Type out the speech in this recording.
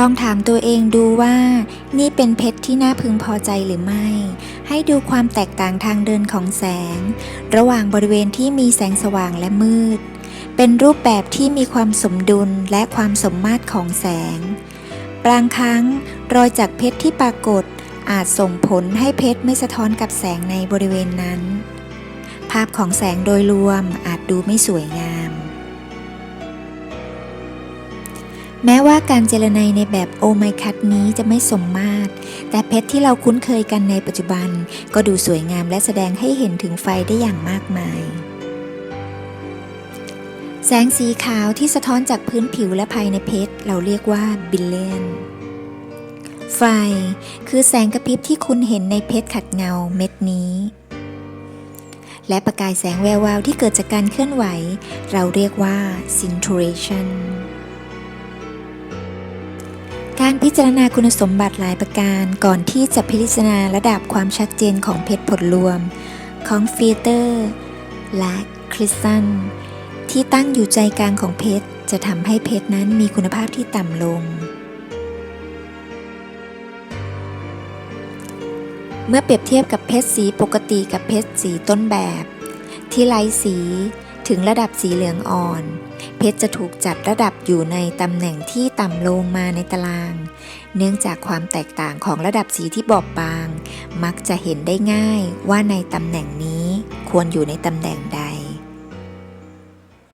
ลองถามตัวเองดูว่านี่เป็นเพชรที่น่าพึงพอใจหรือไม่ ให้ดูความแตกต่างทางเดินของแสง ระหว่างบริเวณที่มีแสงสว่างและมืด เป็นรูปแบบที่มีความสมดุลและความสมมาตรของแสง บางครั้งรอยจากเพชรที่ปรากฏอาจส่งผลให้เพชรไม่สะท้อนกับแสงในบริเวณนั้น ภาพของแสงโดยรวมอาจดูไม่สวยงาม แม้ว่าการเจรไนในแบบโอไมคัตนี้จะไม่สมมาตร แต่เพชรที่เราคุ้นเคยกันในปัจจุบัน ก็ดูสวยงามและแสดงให้เห็นถึงไฟได้อย่างมากมาย แสงสีขาวที่สะท้อนจากพื้นผิวและภายในเพชรเราเรียกว่าบิลเลนไฟ คือแสงกระพริบที่คุณเห็นในเพชรขัดเงาเม็ดนี้ และประกายแสงแวววาวที่เกิดจากการเคลื่อนไหว เราเรียกว่า scintillation การพิจารณาคุณสมบัติหลายประการก่อนที่จะพิจารณาระดับความชัดเจนของเพชรผลรวม ของฟีเตอร์ และคริสตัลที่ตั้งอยู่ใจกลางของเพชรจะทำให้เพชรนั้นมีคุณภาพที่ต่ำลง เมื่อเปรียบเทียบกับเพชรสีปกติกับเพชรสีต้นแบบ ที่ไร้สี ถึงระดับสีเหลืองอ่อน เพชรจะถูกจัดระดับอยู่ในตำแหน่งที่ต่ำลงมาในตาราง เนื่องจากความแตกต่างของระดับสีที่บอบบาง มักจะเห็นได้ง่ายว่าในตำแหน่งนี้ควรอยู่ในตำแหน่ง